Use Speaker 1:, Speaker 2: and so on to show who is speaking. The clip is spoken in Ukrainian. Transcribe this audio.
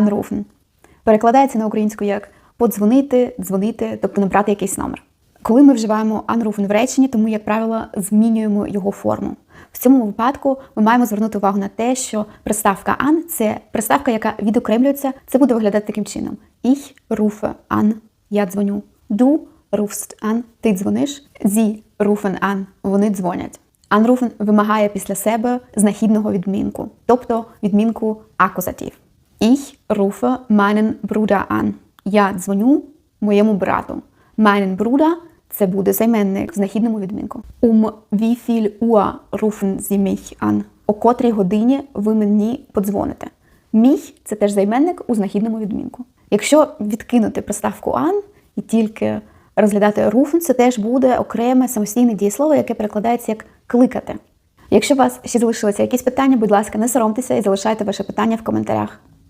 Speaker 1: anrufen. Перекладається на українську як подзвонити, дзвонити, тобто набрати якийсь номер. Коли ми вживаємо anrufen в реченні, то ми, як правило, змінюємо його форму. В цьому випадку ми маємо звернути увагу на те, що приставка an – це приставка, яка відокремлюється. Це буде виглядати таким чином: Ich rufe an – я дзвоню. Du rufst an – ти дзвониш. Sie rufen an – вони дзвонять. Anrufen вимагає після себе знахідного відмінку, тобто відмінку акузатив. Ich rufe meinen Bruder an. Я дзвоню моєму брату. Meinen Bruder – це буде займенник в знахідному відмінку. Um wie viel Uhr rufen Sie mich an? О котрій годині ви мені подзвоните. Мій це теж займенник у знахідному відмінку. Якщо відкинути приставку an і тільки розглядати rufen, це теж буде окреме самостійне дієслово, яке перекладається як кликати. Якщо у вас ще залишилися якісь питання, будь ласка, не соромтеся і залишайте ваше питання в коментарях.